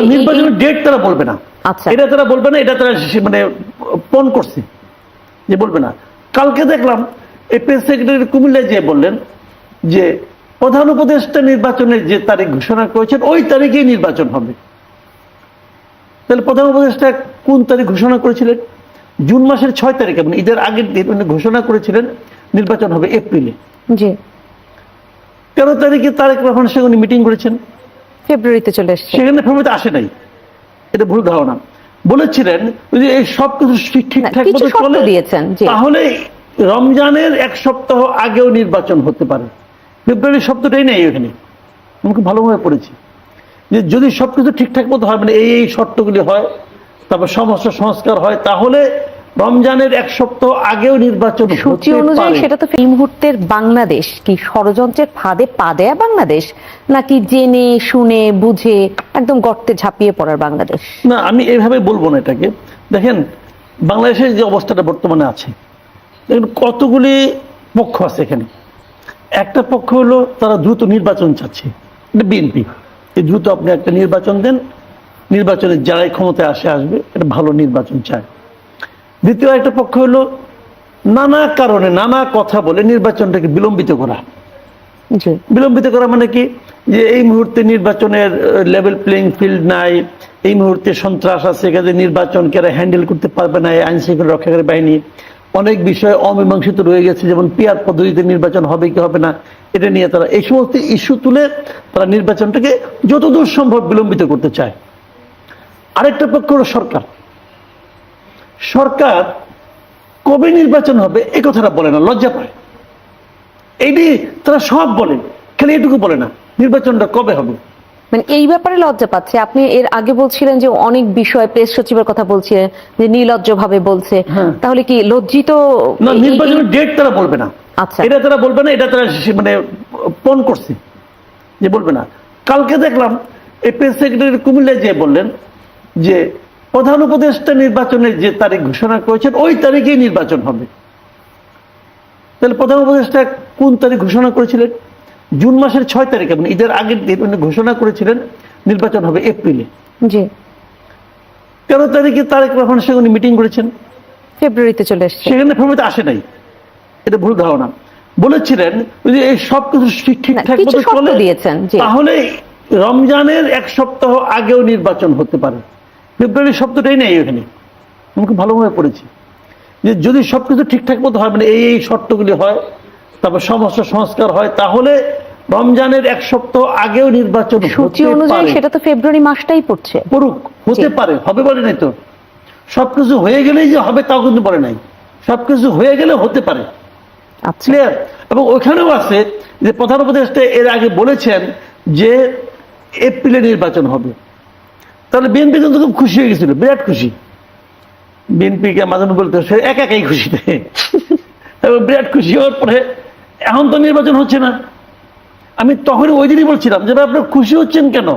নির্বাচনের ডেট তারা বলবে না। আচ্ছা। এটা তারা বলবে না এটা তারা মানে পণ করছে যে বলবে না। কালকে দেখলাম এই প্রেস সেক্রেটারি কুমিল্লায় যে বললেন যে প্রধান উপদেষ্টা নির্বাচনের যে তারিখ ঘোষণা করেছেন ওই তারিখেই নির্বাচন হবে। তাহলে প্রধান উপদেষ্টা কোন তারিখ ঘোষণা করেছিলেন? জুন মাসের ছয় তারিখে মানে ঈদের আগের দিন উনি ঘোষণা করেছিলেন নির্বাচন হবে এপ্রিলে। জি। তেরো তারিখে তারেক রহমানের সঙ্গে উনি মিটিং করেছেন। ফেব্রুয়ারিতে চলে এসছে। সেখানে ফেব্রুয়ারিতে আসে নাই। এটা ভুল ধারণা। বলেছিলেন যে এই সব কিছু ঠিকঠাক মতো চলে দিয়েছেন, তাহলে রমজানের এক সপ্তাহ আগেও নির্বাচন হতে পারে। ফেব্রুয়ারি শব্দটাই নেই এখানে। আমি খুব ভালোভাবে পড়েছি। যে যদি সবকিছু ঠিকঠাক মতো হয় মানে এই এই শর্তগুলি হয় তারপর সমস্যা সংস্কার হয় তাহলে রমজানের এক সপ্তাহ আগেও নির্বাচন সূচি অনুযায়ী সেটা তো এই মুহূর্তের বাংলাদেশ। কি ষড়যন্ত্রের ফাঁদে পা দেয়া বাংলাদেশ নাকি জেনে শুনে বুঝে একদম গর্তে ঝাঁপিয়ে পড়ার বাংলাদেশ? না আমি এইভাবে বলব না এটাকে। দেখেন বাংলাদেশের যে অবস্থাটা বর্তমানে আছে দেখেন কতগুলি পক্ষ আছে এখানে। একটা পক্ষ হলো তারা দ্রুত নির্বাচন চাচ্ছে। এটা বিএনপি। এই দ্রুত আপনি একটা নির্বাচন দেন নির্বাচনে যারাই ক্ষমতায় আসে আসবে এটা ভালো নির্বাচন চায়। দ্বিতীয় একটা পক্ষ হলো নানা কারণে নানা কথা বলে নির্বাচনটাকে বিলম্বিত করা। বিলম্বিত করা মানে কি? যে এই মুহূর্তে নির্বাচনের লেভেল প্লেইং ফিল্ড নাই এই মুহূর্তে সন্ত্রাস আছে এখানে নির্বাচনকে হ্যান্ডেল করতে পারবে না এই আইন শৃঙ্খলা রক্ষাকারী বাহিনী। অনেক বিষয় অমীমাংসিত রয়ে গেছে যেমন পিয়ার পদ্ধতিতে নির্বাচন হবে কি হবে না এটা নিয়ে তারা এই সমস্ত ইস্যু তুলে তারা নির্বাচনটাকে যতদূর সম্ভব বিলম্বিত করতে চায়। আরেকটা পক্ষ হলো সরকার। সরকার কবে নির্বাচন হবে এই কথাটা বলে না লজ্জা পায়। এইটি তারা সব বলে খালি এটুকু বলে না নির্বাচনটা কবে হবে? মানে এই ব্যাপারে লজ্জা পাচ্ছে। আপনি এর আগে বলছিলেন যে অনেক বিষয় প্রেস সচিবের কথা বলছিলেন যে নির্লজ্জ ভাবে বলছে। হ্যাঁ। তাহলে কি লজ্জিত না নির্বাচনের ডেট তারা বলবে না। আচ্ছা। এটা তারা বলবে না এটা তারা মানে পণ করছে যে বলবে না। কালকে দেখলাম এই প্রেস সেক্রেটারি কুমিল্লায় যে বললেন যে প্রধান উপদেষ্টা নির্বাচনের যে তারিখ ঘোষণা করেছেন ওই তারিখেই নির্বাচন হবে। তাহলে প্রধান উপদেষ্টা কোন তারিখ ঘোষণা করেছিলেন? জুন মাসের ছয় তারিখে মানে ঈদের আগের দিন উনি ঘোষণা করেছিলেন নির্বাচন হবে এপ্রিলে। জি। তেরো তারিখে তারেক রহমানের সঙ্গে উনি মিটিং করেছেন। ফেব্রুয়ারিতে চলে এসছে। সেখানে ফেব্রুয়ারিতে আসে নাই। এটা ভুল ধারণা। বলেছিলেন যে এই সব কিছু ঠিকঠাক মতো চলে দিয়েছেন, তাহলে রমজানের এক সপ্তাহ আগেও নির্বাচন হতে পারে। ফেব্রুয়ারি শব্দটাই নেই এখানে। আমি খুব ভালোভাবে পড়েছি। যে যদি সবকিছু ঠিকঠাক মতো হয় মানে এই এই শর্তগুলি হয় তারপর সমস্ত সংস্কার হয় তাহলে রমজানের এক সপ্তাহ আগেও নির্বাচন সূচি অনুযায়ী সেটা তো ফেব্রুয়ারি মাসটাই পড়ছে। করুক হতে পারে হবে বলে নাই তো। সবকিছু হয়ে গেলেই যে হবে তাও কিন্তু বলে নাই। সবকিছু হয়ে গেলে হতে পারে। আচ্ছা। ক্লিয়ার এবং ওইখানেও আছে যে প্রধান উপদেষ্টা এর আগে বলেছেন যে এপ্রিলে নির্বাচন হবে। তাহলে বিএনপি কিন্তু খুব খুশি হয়ে গেছিল, বিরাট খুশি। বিএনপিকে মাঝে বলতে সে একা একাই খুশি। এবং বিরাট খুশি হওয়ার পরে এখন তো নির্বাচন হচ্ছে না। আমি তখনই ওই দিনই বলছিলাম যে আপনার খুশি হচ্ছেন কেন?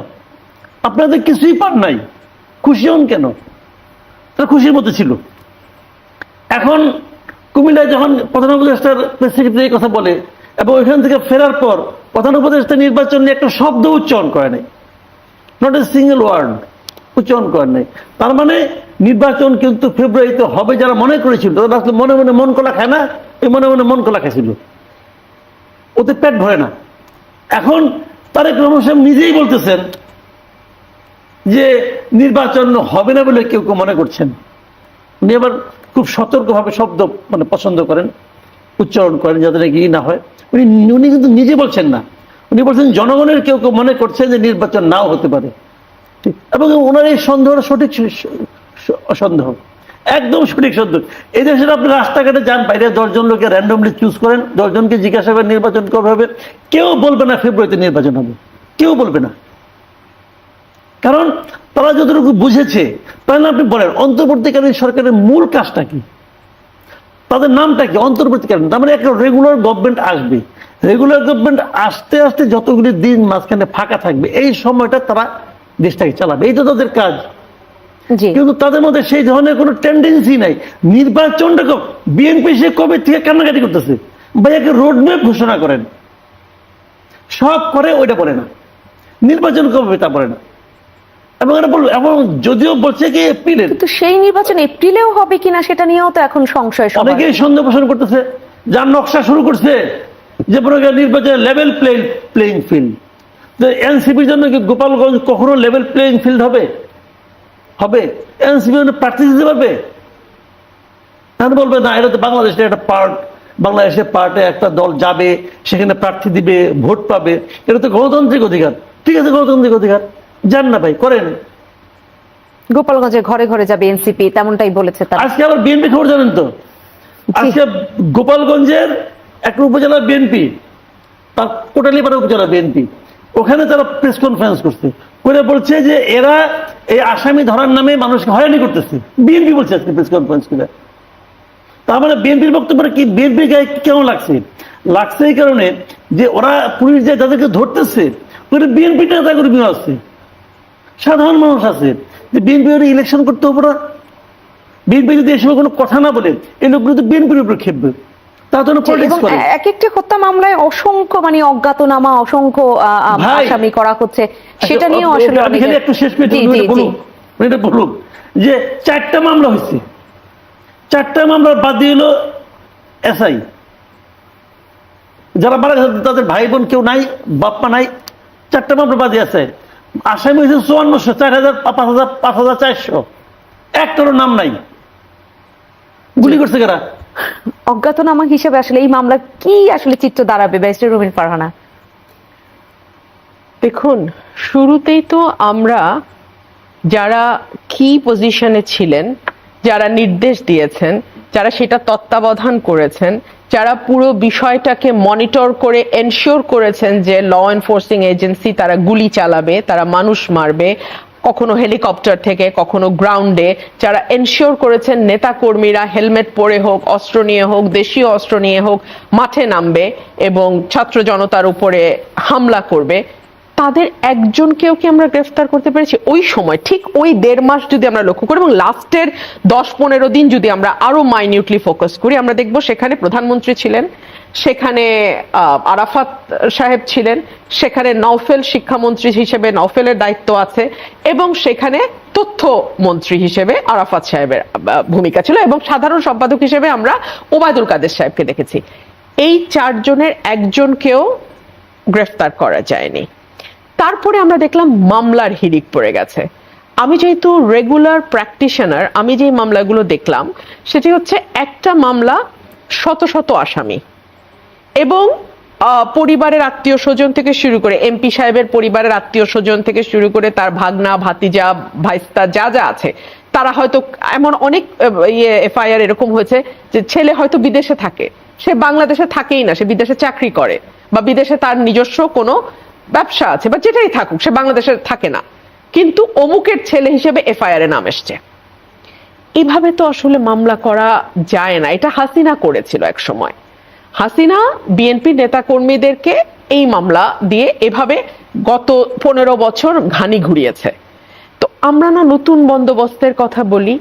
আপনাদের কিছুই পান নাই। খুশি হন কেন? তারা খুশির মতো ছিল। এখন কুমিল্লায় যখন প্রধান উপদেষ্টার প্রেস সেক্রেটারি কথা বলে এবং ওইখান থেকে ফেরার পর প্রধান উপদেষ্টা নির্বাচন নিয়ে একটা শব্দ উচ্চারণ করে নাই নট এ সিঙ্গেল ওয়ার্ড উচ্চারণ করেন নাই। তার মানে নির্বাচন কিন্তু ফেব্রুয়ারিতে হবে যারা মনে করেছিল তারা আসলে মনে মনে মন কলা খায় না, এই মনে মনে মন কলা খাইছিল। ওতে পেট ভরে না। এখন তারেক রহমান সাহেব নিজেই বলতেছেন যে নির্বাচন হবে না বলে কেউ কেউ মনে করছেন। উনি আবার খুব সতর্কভাবে শব্দ মানে পছন্দ করেন, উচ্চারণ করেন যাতে নাকি না হয়। উনি উনি কিন্তু নিজে বলছেন না। উনি বলছেন, জনগণের কেউ কেউ মনে করছে যে নির্বাচন নাও হতে পারে। এবং ওনার এই সন্দেহটা সঠিক সন্দেহ। একদম সঠিক সন্দেহ। এই দেশের আপনি রাস্তাঘাটে যান, বাইরে দশজন লোকে র্যান্ডমলি চুজ করেন, দশজনকে জিজ্ঞাসা করেন, নির্বাচন কবে হবে? কেউ বলবে না ফেব্রুয়ারিতে নির্বাচন হবে। কেউ বলবে না। কারণ তারা যতটুকু বুঝেছে, তাহলে আপনি বলেন, অন্তর্বর্তীকালীন সরকারের মূল কাজটা কি? তাদের নামটা কি? অন্তর্বর্তীকালীন। তার মানে একটা রেগুলার গভর্নমেন্ট আসবে। রেগুলার গভর্নমেন্ট আসতে আসতে যতগুলি দিন মাঝখানে ফাঁকা থাকবে, এই সময়টা তারা দেশটাকে চালাবে। এই তো তাদের কাজ। কিন্তু তাদের মধ্যে সেই ধরনের কোনো টেন্ডেন্সি নাই। নির্বাচনটা বিএনপি সে কবে থেকে কান্নাকাটি করতেছে? ভাই একটা রোডম্যাপ ঘোষণা করেন। সব করে ওইটা বলে না। নির্বাচন কবে তা বলে না। এবং এটা বলব এবং যদিও বলছে কি এপ্রিলের। কিন্তু সেই নির্বাচন এপ্রিলেও হবে কিনা সেটা নিয়েও তো এখন সংশয় অনেকেই সন্দেহ পোষণ করতেছে। যার নকশা শুরু করছে যে মনে করেন নির্বাচনে লেভেল প্লেইং প্লেইং ফিল্ড তো এনসিপির জন্য কি গোপালগঞ্জ কখনো লেভেল প্লেইং ফিল্ড হবে? হবে। এনসিপি প্রার্থী দিতে পারবে? তাহলে বলবে না? এটা তো বাংলাদেশের একটা পার্ট বাংলাদেশের পার্টে একটা দল যাবে সেখানে প্রার্থী দিবে ভোট পাবে। এটা তো গণতান্ত্রিক অধিকার। ঠিক আছে গণতান্ত্রিক অধিকার। যান না ভাই করেন। গোপালগঞ্জে ঘরে ঘরে যাবে এনসিপি তেমনটাই বলেছে তারা। আজকে আবার বিএনপি খবর জানেন তো? আজকে গোপালগঞ্জের একটা উপজেলা বিএনপি তার কোটালীপাড়া উপজেলা বিএনপি। ওখানে তারা প্রেস কনফারেন্স করছে। করে বলছে যে এরা এই আসামি ধরার নামে মানুষকে হয়রানি করতেছে। বিএনপি বলছে আজকে প্রেস কনফারেন্স করে। তার মানে বিএনপির বক্তব্যটা কি? বিএনপির গায়ে কেমন লাগছে? লাগছে এই কারণে যে ওরা পুলিশ যে তাদেরকে ধরতেছে ওটা বিএনপি নেতা কর্মীও আছে। সাধারণ মানুষ আছে। যে বিএনপি ইলেকশন করতে হবে না। বিএনপি যদি এসব কোনো কথা না বলে, এই লোকগুলো তো বিএনপির উপর খেপবে। তারা তো পলিটিক্স করে। এক একটি হত্যা মামলায় অসংখ্য মানে অজ্ঞাতনামা অসংখ্য আহ, আহ, ভাই। আসামি করা হচ্ছে। সেটা নিয়েও আসলে আমি খালি একটু শেষ করে জি, জি, জি। বলুক এটা বলুক যে চারটা মামলা হয়েছে। চারটা মামলা বাদ দিয়ে হলো এসআই। যারা মারা গেছে তাদের ভাই বোন কেউ নাই বাপ্পা নাই চারটা মামলা বাদ আছে। আসামি হয়েছে চুয়ান্নশো চার হাজার পাঁচ হাজার পাঁচ হাজার চারশো। একটারও নাম নাই। গুলি করছে কারা? অজ্ঞাতনামা হিসেবে আসলে এই মামলা কি আসলে চিত্র দাঁড়াবে ব্যারিস্টার রুমিন ফারহানা? দেখুন, শুরুতেই তো আমরা যারা কি পজিশনে ছিলেন, যারা নির্দেশ দিয়েছেন, যারা সেটা তত্ত্বাবধান করেছেন, যারা পুরো বিষয়টাকে মনিটর করে এনশিওর করেছেন যে ল এনফোর্সিং এজেন্সি তারা গুলি চালাবে, তারা মানুষ মারবে কখনো হেলিকপ্টার থেকে, কখনো গ্রাউন্ডে। যারা এনশিওর করেছেন নেতা কর্মীরা হেলমেট পরে হোক, অস্ত্র নিয়ে হোক, দেশীয় অস্ত্র নিয়ে হোক, মাঠে নামবে এবং ছাত্র জনতার উপরে হামলা করবে, তাদের একজনকেও কি আমরা গ্রেফতার করতে পেরেছি? ওই সময়, ঠিক ওই দেড় মাস যদি আমরা লক্ষ্য করি এবং লাস্টের দশ পনেরো দিন যদি আমরা আরও মাইনিউটলি ফোকাস করি, আমরা দেখব সেখানে প্রধানমন্ত্রী ছিলেন সেখানে আরাফাত সাহেব ছিলেন। সেখানে নওফেল শিক্ষামন্ত্রী হিসেবে নওফেলের দায়িত্ব আছে এবং সেখানে তথ্য মন্ত্রী হিসেবে আরাফাত সাহেবের ভূমিকা ছিল এবং সাধারণ সম্পাদক হিসেবে আমরা ওবায়দুল কাদের সাহেবকে দেখেছি। এই চারজনের একজনকেও গ্রেফতার করা যায়নি। তারপরে আমরা দেখলাম মামলার হিড়িক পড়ে গেছে। আমি যেহেতু রেগুলার প্র্যাকটিশনার আমি যে মামলাগুলো দেখলাম, সেটি হচ্ছে একটা মামলা শত শত আসামি। এবং পরিবারের আত্মীয় স্বজন থেকে শুরু করে এমপি সাহেবের পরিবারের আত্মীয় স্বজন থেকে শুরু করে তার ভাগনা, ভাতিজা, ভাইস্তা যা যা আছে, তারা হয়তো এমন অনেক ইয়ে এফআইআর এরকম হয়েছে যে ছেলে হয়তো বিদেশে থাকে। সে বাংলাদেশে থাকেই না, সে বিদেশে চাকরি করে বা বিদেশে তার নিজস্ব কোনো ব্যবসা আছে বা যেটাই থাকুক, সে বাংলাদেশে থাকে না। কিন্তু অমুকের ছেলে হিসেবে এফআইআর এ নাম এসছে। এভাবে তো আসলে মামলা করা যায় না। এটা হাসিনা করেছিল এক সময়। হাসিনা, বিএনপি নেতাকর্মীদেরকে এই মামলা দিয়ে এভাবে গত পনেরো বছর ঘানি ঘুরিয়েছে। তো আমরা না নতুন বন্দোবস্তের কথা বলি,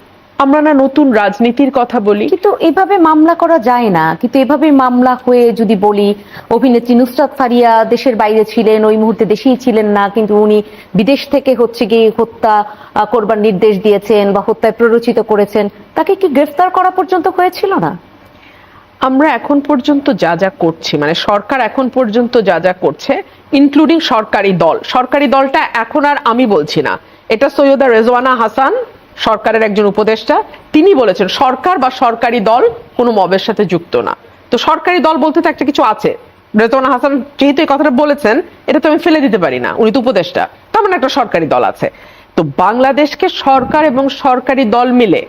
আমরা না নতুন রাজনীতির কথা বলি। কিন্তু এভাবে মামলা করা যায় না। কিন্তু এভাবে মামলা হয়ে যদি বলি, অভিনেত্রী নুসরাত ফারিয়া দেশের বাইরে ছিলেন, ওই মুহূর্তে দেশেই ছিলেন না, কিন্তু উনি বিদেশ থেকে হচ্ছে গিয়ে হত্যা করবার নির্দেশ দিয়েছেন বা হত্যায় প্ররোচিত করেছেন, তাকে কি গ্রেফতার করা পর্যন্ত হয়েছিল না? আমরা এখন পর্যন্ত যা যা করছি মানে সরকার এখন পর্যন্ত যা যা করছে ইনক্লুডিং সরকারি দল। সরকারি দলটা এখন আর আমি বলছি না। এটা সৈয়দা রেজওয়ানা হাসান, সরকারের একজন উপদেষ্টা, তিনি বলেছেন, সরকার বা সরকারি দল কোনো মবের সাথে যুক্ত না। তো সরকারি দল বলতে তো একটা কিছু আছে। রেজওয়ানা হাসান যেহেতু এই কথাটা বলেছেন, এটা তো আমি ফেলে দিতে পারি না। উনি তো উপদেষ্টা। তার মানে একটা সরকারি দল আছে। তো বাংলাদেশকে সরকার এবং সরকারি দল মিলে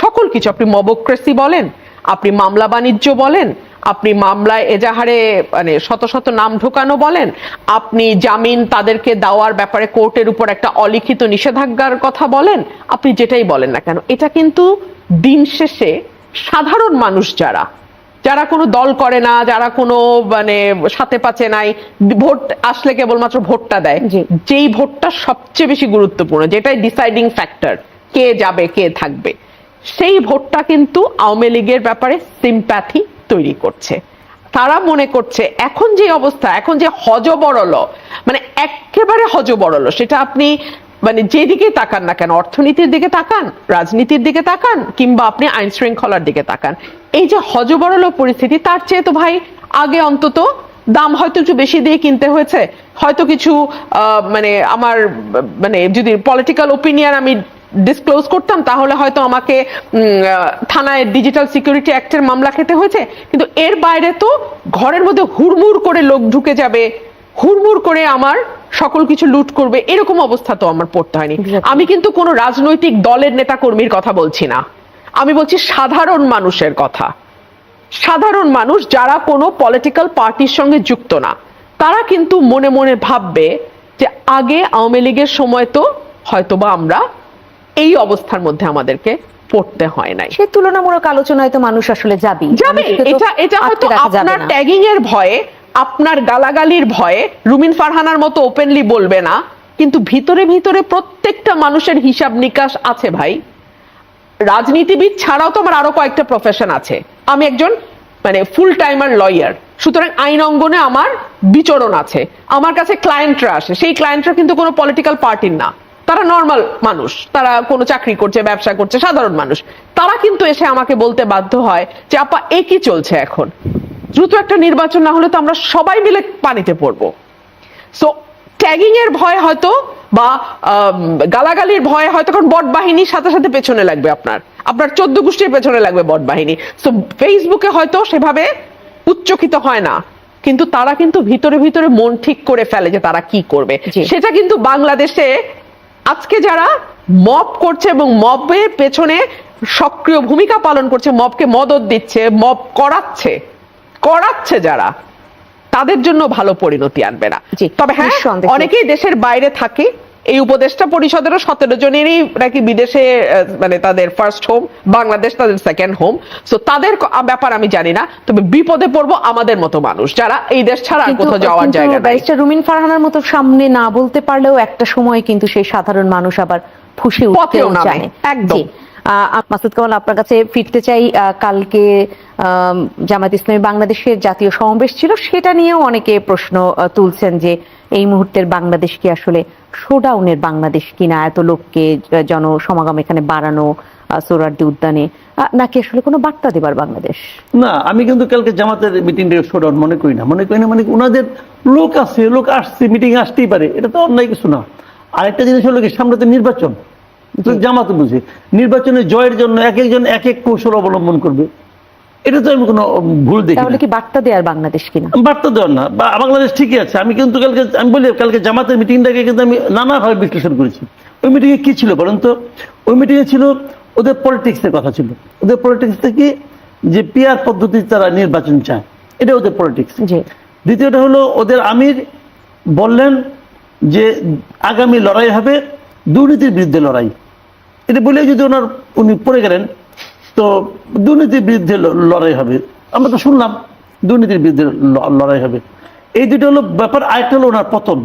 সকল কিছু, আপনি মবক্রেসি বলেন আপনি মামলা বাণিজ্য বলেন আপনি মামলায় এজাহারে মানে শত শত নাম ঢোকানো বলেন আপনি জামিন তাদেরকে দেওয়ার ব্যাপারে কোর্টের উপর একটা অলিখিত নিষেধাজ্ঞার কথা বলেন আপনি যেটাই বলেন না কেন। এটা কিন্তু দিন শেষে সাধারণ মানুষ যারা যারা কোনো দল করে না যারা কোনো মানে সাথে পাচ্ছে নাই ভোট আসলে কেবলমাত্র ভোটটা দেয়। যেই ভোটটা সবচেয়ে বেশি গুরুত্বপূর্ণ যেটাই ডিসাইডিং ফ্যাক্টর কে যাবে কে থাকবে। সেই ভোটটা কিন্তু আওয়ামী লীগের ব্যাপারে সিম্প্যাথি তৈরি করছে। তারা মনে করছে, এখন যে অবস্থা, এখন যে হজবরল মানে একেবারে হজবরল, সেটা আপনি মানে যেদিকে তাকান না কেন, অর্থনীতির দিকে তাকান, রাজনীতির দিকে তাকান, কিংবা আপনি আইন শৃঙ্খলার দিকে তাকান, এই যে হজবরল পরিস্থিতি, তার চেয়ে তো ভাই আগে অন্তত দাম হয়তো একটু বেশি দিয়ে কিনতে হয়েছে। হয়তো কিছু মানে আমার মানে যদি পলিটিক্যাল ওপিনিয়ন আমি ডিসক্লোজ করতাম তাহলে হয়তো আমাকে থানায় ডিজিটাল সিকিউরিটি অ্যাক্টের মামলা খেতে হয়েছে। কিন্তু এর বাইরে তো ঘরের মধ্যে হুড়মুড় করে লোক ঢুকে যাবে হুড়মুড় করে আমার সকল কিছু লুট করবে এরকম অবস্থা তো আমার পড়তে হয়নি। আমি কিন্তু কোনো রাজনৈতিক দলের নেতা কর্মীর কথা বলছি না। আমি বলছি সাধারণ মানুষের কথা। সাধারণ মানুষ যারা কোনো পলিটিক্যাল পার্টির সঙ্গে যুক্ত না তারা কিন্তু মনে মনে ভাববে যে আগে আওয়ামী লীগের সময় তো হয়তোবা আমরা এই অবস্থার মধ্যে আমাদেরকে পড়তে হয় নাই। সে তুলনামূলক আলোচনায় তো মানুষ আসলে যাবে। যাবে এটা এটা হয়তো আপনার ট্যাগিং এর ভয়ে আপনার গালাগালির ভয়ে রুমিন ফারহানার মতো ওপেনলি বলবে না। কিন্তু ভিতরে ভিতরে প্রত্যেকটা মানুষের হিসাব নিকাশ আছে ভাই। রাজনীতিবিদ ছাড়াও তো আমার আরও কয়েকটা প্রফেশন আছে। আমি একজন মানে ফুল টাইমার লয়ার সুতরাং আইন অঙ্গনে আমার বিচরণ আছে। আমার কাছে ক্লায়েন্টরা আসে। সেই ক্লায়েন্টরা কিন্তু কোনো পলিটিক্যাল পার্টির না। তারা নর্মাল মানুষ তারা কোনো চাকরি করছে ব্যবসা করছে সাধারণ মানুষ। তারা কিন্তু এসে আমাকে বলতে বাধ্য হয় যে আপা এ কি চলছে এখন? দ্রুত একটা নির্বাচন না হলে তো আমরা সবাই মিলে পানিতে পড়ব। সো ট্যাগিং এর ভয় হয়তো বা গালাগালির ভয় হয়তো কারণ বট বাহিনীর সাথে সাথে পেছনে লাগবে আপনার। আপনার চোদ্দ গোষ্ঠীর পেছনে লাগবে বট বাহিনী। সো ফেসবুকে হয়তো সেভাবে উচ্চকিত হয় না। কিন্তু তারা কিন্তু ভিতরে ভিতরে মন ঠিক করে ফেলে যে তারা কি করবে। সেটা কিন্তু বাংলাদেশে আজকে যারা মব করছে এবং মবের পেছনে সক্রিয় ভূমিকা পালন করছে মবকে মদত দিচ্ছে মব করাচ্ছে করাচ্ছে যারা তাদের জন্য ভালো পরিণতি আনবে না তবে হ্যাঁ। অনেকেই দেশের বাইরে থাকে এই উপদেষ্টা পরিষদেরও সতেরো জনেরই নাকি বিদেশে মানে তাদের ফার্স্ট হোম বাংলাদেশ তাদের সেকেন্ড হোম সো তাদের ব্যাপার আমি জানি না তবে বিপদে পড়ব আমাদের মতো মানুষ যারা এই দেশ ছাড়া আর কোথাও যাওয়ার জায়গা ব্যারিস্টার রুমিন ফারহানার মতো সামনে না বলতে পারলেও একটা সময় কিন্তু সেই সাধারণ মানুষ আবার ফুসে উঠতেও জানে। একদম। মাসুদ কামাল আপনার কাছে ফিরতে চাই। কালকে জামাত ইসলামী বাংলাদেশের জাতীয় সমাবেশ ছিল। সেটা নিয়েও অনেকে প্রশ্ন তুলছেন যে এই মুহূর্তের বাংলাদেশ কি আসলে শোডাউনের বাংলাদেশ কিনা? এত লোককে জনসমাগম এখানে বাড়ানো আহ, উদ্যানে নাকি আসলে কোনো বার্তা দেবার বাংলাদেশ? না আমি কিন্তু কালকে জামাতের মিটিংটাকে শোডাউন মনে করি না। মনে করি না মানে ওনাদের লোক আছে লোক আসছে মিটিং আসতেই পারে। এটা তো অন্যায় কিছু না। আরেকটা জিনিস হলো কি সামনে তো নির্বাচন। জামাত বুঝে। নির্বাচনে জয়ের জন্য এক একজন এক এক কৌশল অবলম্বন করবে। এটা তো আমি কোনো ভুল দেখি তাহলে। কি বার্তা দেওয়ার বাংলাদেশ কিনা? বার্তা দেওয়ার না। বাংলাদেশ ঠিকই আছে। আমি কিন্তু কালকে আমি বলি কালকে জামাতের মিটিংটাকে কিন্তু আমি নানাভাবে বিশ্লেষণ করেছি। ওই মিটিংয়ে কি ছিল বলেন তো? ওই মিটিংয়ে ছিল ওদের পলিটিক্সের কথা ছিল। ওদের পলিটিক্স থেকে যে পিয়ার পদ্ধতিতে তারা নির্বাচন চায়। এটা ওদের পলিটিক্স দ্বিতীয়টা হলো ওদের আমির বললেন যে আগামী লড়াই হবে দুর্নীতির বিরুদ্ধে লড়াই। এটা বলে যদি ওনার উনি পড়ে গেলেন, তো দুর্নীতির বিরুদ্ধে লড়াই হবে। আমরা তো শুনলাম দুর্নীতির বিরুদ্ধে লড়াই হবে। এই দুটো হলো ব্যাপার, আরেকটা হলো ওনার পতন।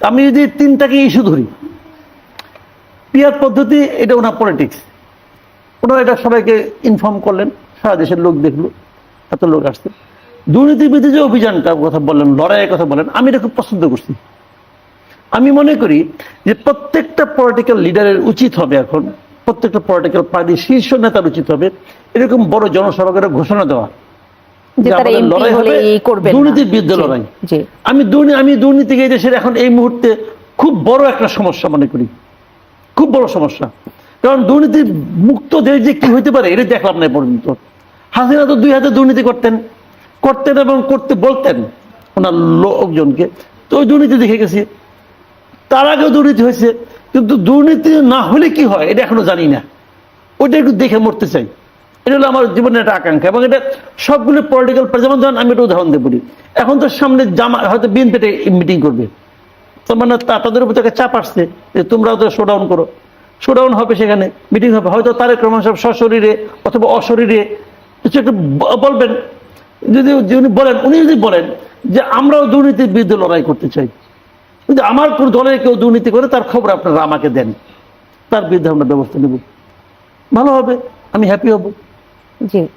আমি যদি তিনটাকে ইস্যু ধরি, পিয়ার পদ্ধতি, এটা ওনার পলিটিক্স ওনারা এটা সবাইকে ইনফর্ম করলেন, সারা দেশের লোক দেখল, এত লোক আসছে। দুর্নীতি বিরুদ্ধে যে অভিযানটার কথা বললেন, লড়াইয়ের কথা বলেন আমি এটা খুব পছন্দ করছি। আমি মনে করি যে প্রত্যেকটা পলিটিক্যাল লিডারের উচিত হবে এখন। প্রত্যেকটা পলিটিক্যাল পার্টির শীর্ষ নেতার উচিত হবে। এরকম বড় জনসভাকে ঘোষণা দেওয়া। দুর্নীতির বিরুদ্ধে লড়াই আমি আমি দুর্নীতিকে এই দেশের এখন এই মুহূর্তে খুব বড় একটা সমস্যা মনে করি। খুব বড় সমস্যা। কারণ দুর্নীতি মুক্ত দেশ যে কি হইতে পারে এটা দেখলাম না পর্যন্ত। হাসিনা তো দুই হাতে দুর্নীতি করতেন। করতেন এবং করতে বলতেন ওনার লোকজনকে। তো ওই দুর্নীতি দেখে গেছি। তার আগেও দুর্নীতি হয়েছে, কিন্তু দুর্নীতি না হলে কি হয়? এটা এখনও জানি না। ওইটা একটু দেখে মরতে চাই। এটা হলো আমার জীবনের একটা আকাঙ্ক্ষা, এবং এটা সবগুলো পলিটিক্যাল যেমন ধরেন আমি একটা উদাহরণ দিয়ে বলি। এখন তো সামনে জামা, হয়তো বিএনপিতে মিটিং করবে। তো মানে তাদের উপর থেকে চাপ আসছে যে তোমরাও তো শোডাউন করো। শোডাউন হবে সেখানে মিটিং হবে। হয়তো তারেক সাহেব সশরীরে অথবা অশরীরে, কিছু একটু বলবেন। যদি উনি বলেন, উনি যদি বলেন যে আমরাও দুর্নীতির বিরুদ্ধে লড়াই করতে চাই যদি আমার কোন দলের কেউ দুর্নীতি করে তার খবর আপনারা আমাকে দেন। তার বিরুদ্ধে আমরা ব্যবস্থা নেব। ভালো হবে আমি হ্যাপি হব।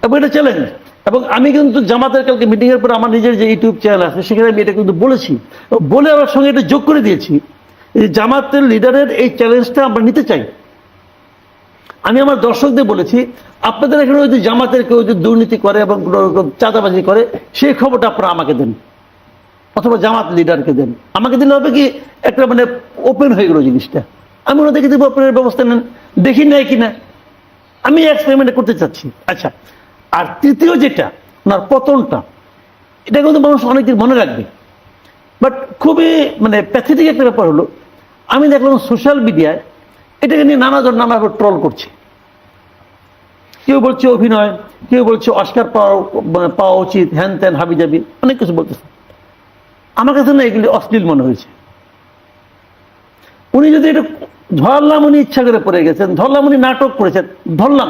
এবং এটা চ্যালেঞ্জ এবং আমি কিন্তু জামাতের কালকে মিটিং এর পর আমার নিজের যে ইউটিউব চ্যানেল আছে সেখানে আমি এটা কিন্তু বলেছি। বলে আমার সঙ্গে এটা যোগ করে দিয়েছি এই জামাতের লিডারের এই চ্যালেঞ্জটা আমরা নিতে চাই। আমি আমার দর্শকদের বলেছি আপনাদের এখানে যদি জামাতের কেউ যদি দুর্নীতি করে এবং চাঁদাবাজি করে সেই খবরটা আপনারা আমাকে দেন। অথবা জামাত লিডারকে দেন। আমাকে দিলে হবে কি, একটা মানে ওপেন হয়ে গেল জিনিসটা। আমি ওনাদেরকে দেবো ওপেনের ব্যবস্থা নেন। দেখি নাই কিনা আমি এক্সপেরিমেন্ট করতে চাচ্ছি। আচ্ছা আর তৃতীয় যেটা, ওনার পতনটা, এটা কিন্তু মানুষ অনেকদিন মনে রাখবে। বাট খুবই মানে প্যাথেটিক একটা ব্যাপার হলো, আমি দেখলাম সোশ্যাল মিডিয়ায় এটাকে নিয়ে নানা জন নানা ট্রল করছে। কেউ বলছে অভিনয়, কেউ বলছে অস্কার পাওয়া মানে পাওয়া উচিত, হ্যান ত্যান হাবি জাবি অনেক কিছু বলতেছে। আমার কাছে না এগুলি অশ্লীল মনে হয়েছে। উনি যদি এটা ধরলাম উনি ইচ্ছা করে পড়ে গেছেন ধরলাম উনি নাটক করেছেন ধরলাম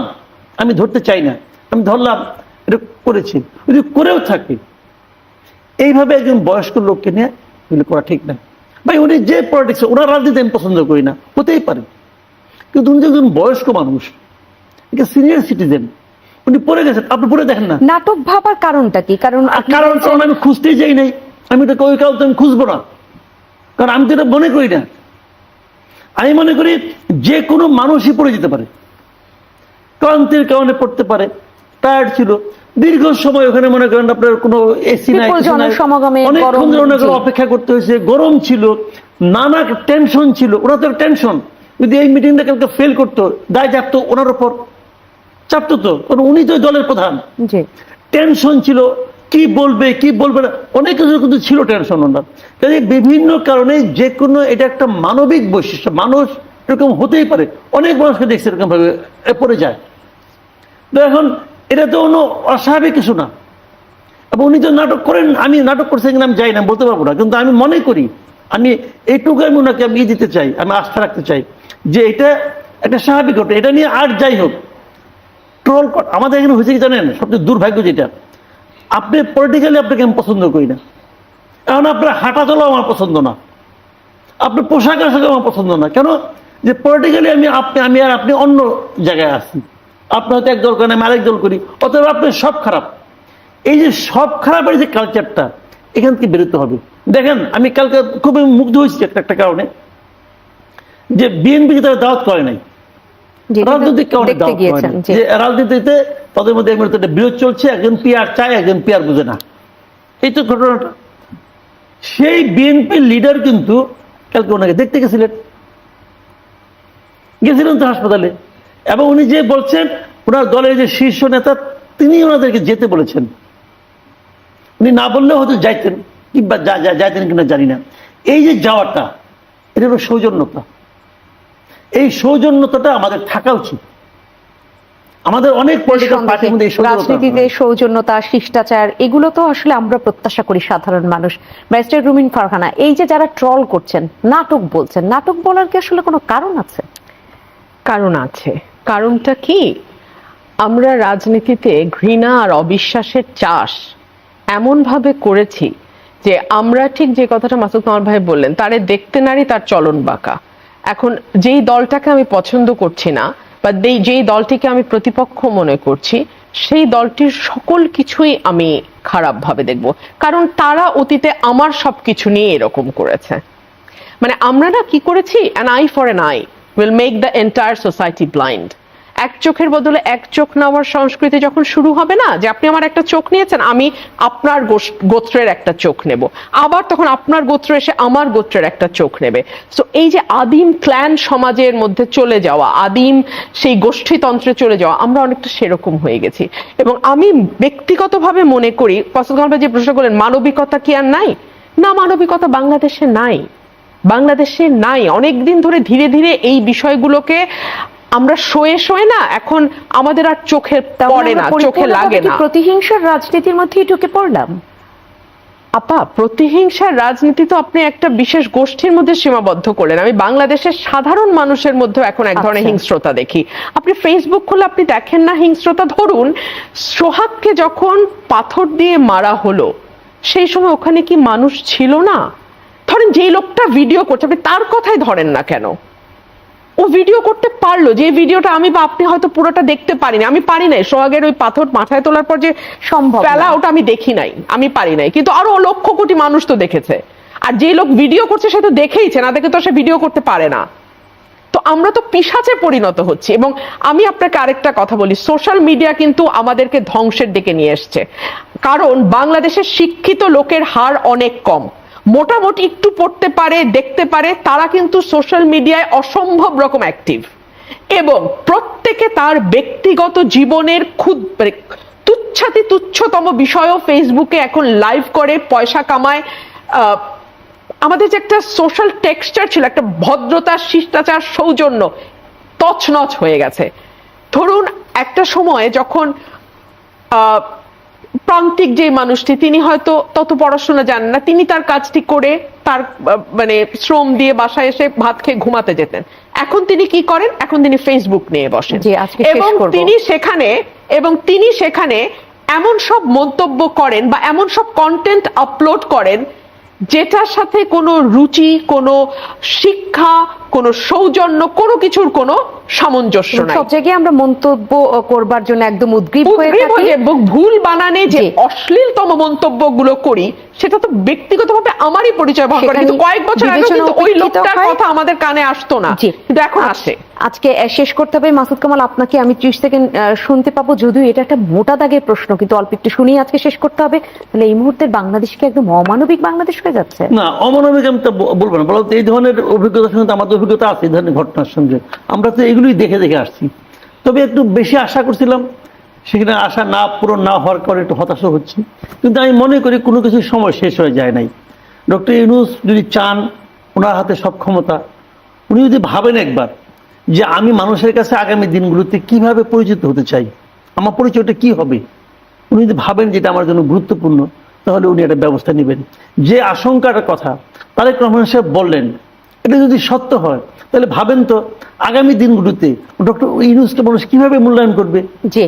আমি ধরতে চাই না আমি ধরলাম এটা করেছি যদি করেও থাকে এইভাবে একজন বয়স্ক লোককে নিয়ে এগুলো করা ঠিক না। ভাই উনি যে পলিটিক্স ওনার রাজনীতি আমি পছন্দ করি না হতেই পারে। কিন্তু উনি একজন বয়স্ক মানুষ এটা সিনিয়র সিটিজেন উনি পড়ে গেছেন আপনি পড়ে দেখেন না। নাটক ভাবার কারণটা কি? কারণ কারণ আমি খুঁজতেই যাই নাই। আমি তো ওই তো আমি খুঁজবো না। কারণ আমি তো এটা মনে করি না। আমি মনে করি যে কোনো মানুষই পড়ে যেতে পারে। ক্লান্তির কারণে পড়তে পারে। টায়ার্ড ছিল। দীর্ঘ সময় ওখানে মনে করেন আপনার কোনো এসি নাই অনেকক্ষণ ধরে অপেক্ষা করতে হয়েছে। গরম ছিল। নানা টেনশন ছিল। ওরা তো টেনশন যদি এই মিটিংটা কালকে ফেল করতো দায় চাপতো ওনার ওপর চাপতো তো। কারণ উনি তো দলের প্রধান। টেনশন ছিল। কি বলবে কি বলবে না, অনেক কিছু কিন্তু ছিল টেনশন ওনার। কাজে বিভিন্ন কারণে যে কোনো এটা একটা মানবিক বৈশিষ্ট্য, মানুষ এরকম হতেই পারে। অনেক মানুষকে দেখছে এরকম ভাবে এ পড়ে যায়। তো এখন এটা তো কোনো অস্বাভাবিক কিছু না। এবং উনি তো নাটক করেন, আমি নাটক করছেন কিনা আমি যাই না বলতে পারব না। কিন্তু আমি মনে করি, আমি এইটুকু আমি ওনাকে আমি দিতে চাই, আমি আস্থা রাখতে চাই যে এটা একটা স্বাভাবিক ঘটনা। এটা নিয়ে আর যাই হোক ট্রোল আমাদের এখানে হয়েছে কি জানেন? সবচেয়ে দুর্ভাগ্য যেটা আপনি পলিটিক্যালি আপনাকে আমি পছন্দ করি না। এখন আপনার হাঁটা চলাও আমার পছন্দ না। আপনার পোশাক আশাক আমার পছন্দ না। কেন? যে পলিটিক্যালি আমি আপনি, আমি আর আপনি অন্য জায়গায় আছি। আপনি হয়তো এক দল করেন আমি আরেক দল করি। অতএব আপনি সব খারাপ। এই যে সব খারাপের যে কালচারটা এখান থেকে বেরোতে হবে। দেখেন, আমি কালকে খুবই মুগ্ধ হয়েছি একটা একটা কারণে। যে বিএনপিকে তারা দাওয়াত করে নাই। রাজনৈতিক কারণে যে রাজনীতিতে তাদের মধ্যে এক একটা বিরোধ চলছে একজন পিয়ার চায় একজন পিয়ার বুঝে না। এই তো ঘটনাটা। সেই বিএনপির লিডার কিন্তু কালকে ওনাকে দেখতে গেছিলেন। গেছিলেন তো হাসপাতালে। এবং উনি যে বলছেন ওনার দলের যে শীর্ষ নেতা তিনি ওনাদেরকে যেতে বলেছেন। উনি না বললেও হয়তো যাইতেন কিংবা যাইতেন কিনা জানি না। এই যে যাওয়াটা এটা হলো সৌজন্যতা। এই সৌজন্যতাটা আমাদের থাকা উচিত। আমাদের অনেক পলিটিক্যাল পার্টির মধ্যে রাজনীতিতে সৌজন্যতা শিষ্টাচার এগুলো তো আসলে আমরা প্রত্যাশা করি সাধারণ মানুষ। ব্যারিস্টার রুমিন ফারহানা এই যে যারা ট্রল করছেন নাটক বলছেন নাটক বলার কি আসলে কোনো কারণ আছে? কারণ আছে। কারণটা কি? আমরা রাজনীতিতে ঘৃণা আর অবিশ্বাসের চাষ এমন ভাবে করেছি যে আমরা ঠিক যে কথাটা মাসুদ কামাল ভাই বললেন তারে দেখতে নারী তার চলন বাঁকা। এখন যেই দলটাকে আমি পছন্দ করছি না, বা যেই- দলটিকে আমি প্রতিপক্ষ মনে করছি, সেই দলটির সকল কিছুই আমি খারাপ ভাবে দেখব। কারণ তারা অতীতে আমার সব কিছু নিয়ে এরকম করেছে। মানে আমরা না কি করেছি? An eye for an eye will make the entire society blind এক চোখের বদলে এক চোখ নেওয়ার সংস্কৃতি যখন শুরু হবে না, যে আপনি আমার একটা চোখ নিয়েছেন, আমি আপনার গোত্রের একটা চোখ নেব। আবার তখন আপনার গোত্র এসে আমার গোত্রের একটা চোখ নেবে। সো এই যে আদিম ক্ল্যান সমাজের মধ্যে চলে যাওয়া, আদিম সেই গোষ্ঠীতন্ত্রে চলে যাওয়া, আমরা অনেকটা সেরকম হয়ে গেছি। এবং আমি ব্যক্তিগতভাবে মনে করি ফসল যে প্রশ্ন করলেন, মানবিকতা কি আর নাই? না, মানবিকতা বাংলাদেশে নাই। বাংলাদেশে নাই। অনেক দিন ধরে ধীরে ধীরে এই বিষয়গুলোকে আমরা শোয়ে শোয়ে না এখন আমাদের আর চোখে পড়ে না চোখে লাগে না। প্রতিহিংসার রাজনীতির মধ্যেই ঢুকে পড়লাম? আপা প্রতিহিংসার রাজনীতি তো আপনি একটা বিশেষ গোষ্ঠীর মধ্যে সীমাবদ্ধ করলেন আমি বাংলাদেশের সাধারণ মানুষের মধ্যে এখন এক ধরনের আচ্ছা। হিংস্রতা দেখি। আপনি ফেসবুক খুলে আপনি দেখেন না হিংস্রতা ধরুন সোহাগকে যখন পাথর দিয়ে মারা হলো সেই সময় ওখানে কি মানুষ ছিল না? ধরেন যেই লোকটা ভিডিও করছে আপনি তার কথাই ধরেন না কেন? ও ভিডিও করতে পারল যে ভিডিওটা আমি বা আপনি হয়তো পুরোটা দেখতে পারিনি। আমি পারি নাই সোহাগের ওই পাথর মাথায় তোলার পর যে সম্ভব ফেলা ওটা আমি দেখি নাই আমি পারি নাই। কিন্তু আরও লক্ষ কোটি মানুষ তো দেখেছে। আর যে লোক ভিডিও করছে সে তো দেখেইছে না দেখে তো সে ভিডিও করতে পারে না। তো আমরা তো পিসাচে পরিণত হচ্ছি এবং আমি আপনাকে আরেকটা কথা বলি সোশ্যাল মিডিয়া কিন্তু আমাদেরকে ধ্বংসের দিকে নিয়ে এসছে। কারণ বাংলাদেশের শিক্ষিত লোকের হার অনেক কম। মোটামুটি একটু পড়তে পারে, দেখতে পারে, তারা কিন্তু সোশ্যাল মিডিয়ায় অসম্ভব রকম অ্যাক্টিভ এবং প্রত্যেকে তার ব্যক্তিগত জীবনের ক্ষুদ মানে তুচ্ছাতি তুচ্ছতম বিষয়ও ফেসবুকে এখন লাইভ করে, পয়সা কামায়। আমাদের যে একটা সোশ্যাল টেক্সচার ছিল, একটা ভদ্রতা, শিষ্টাচার, সৌজন্য, তছনছ হয়ে গেছে। ধরুন একটা সময়ে যখন প্রান্তিক যে মানুষটি তিনি হয়তো তত পড়াশোনা জানেন না তিনি তার কাজটি করে তার মানে শ্রম দিয়ে বাসায় এসে ভাত খেয়ে ঘুমাতে যেতেন। এখন তিনি কি করেন? এখন তিনি ফেসবুক নিয়ে বসেন। এবং তিনি সেখানে এবং তিনি সেখানে এমন সব মন্তব্য করেন বা এমন সব কন্টেন্ট আপলোড করেন যেটার সাথে কোনো রুচি কোনো শিক্ষা কোনো সৌজন্য কোনো কিছুর কোনো সামঞ্জস্য নাই সব জায়গায় আমরা মন্তব্য করবার জন্য একদম উদ্গ্রীব হয়ে থাকি ভুল বানানে যে। অশ্লীলতম মন্তব্যগুলো করি সেটা তো ব্যক্তিগতভাবে আমারই পরিচয় বহন করে। কিন্তু কয়েক বছর আগে কিন্তু ওই লোকটার কথা আমাদের কানে আসতো না। কিন্তু এখন আসে আজকে শেষ করতে হবে। মাসুদ কামাল আপনাকে আমি ত্রিশ সেকেন্ড শুনতে পাবো। যদিও এটা একটা মোটা দাগের প্রশ্ন কিন্তু অল্প একটু শুনেই আজকে শেষ করতে হবে। তাহলে এই মুহূর্তে বাংলাদেশ কি একদম অমানবিক বাংলাদেশ হয়ে যাচ্ছে? না অমানবিক আমি তো বলব না। বলতে এই ধরনের অভিজ্ঞতার সঙ্গে আমাদের অভিজ্ঞতা আছে এই ধরনের ঘটনার সঙ্গে। আমরা তো এগুলোই দেখে দেখে আসছি। তবে একটু বেশি আশা করছিলাম সেখানে আশা না পূরণ না হওয়ার কারণে একটু হতাশ হচ্ছে। কিন্তু আমি মনে করি কোনো কিছু সময় শেষ হয়ে যায় নাই। ডক্টর ইউনুস যদি চান ওনার হাতে সব ক্ষমতা, উনি যদি ভাবেন একবার যে আমি মানুষের কাছে আগামী দিনগুলোতে কীভাবে পরিচিত হতে চাই, আমার পরিচয়টা কি হবে, উনি যদি ভাবেন যেটা আমার জন্য গুরুত্বপূর্ণ, তাহলে উনি একটা ব্যবস্থা নেবেন। যে আশঙ্কাটার কথা তারেক রহমান সাহেব বললেন, এটা যদি সত্য হয়, তাহলে ভাবেন তো আগামী দিনগুলোতে ডক্টর ইউনুসকে মানুষ কীভাবে মূল্যায়ন করবে? জি।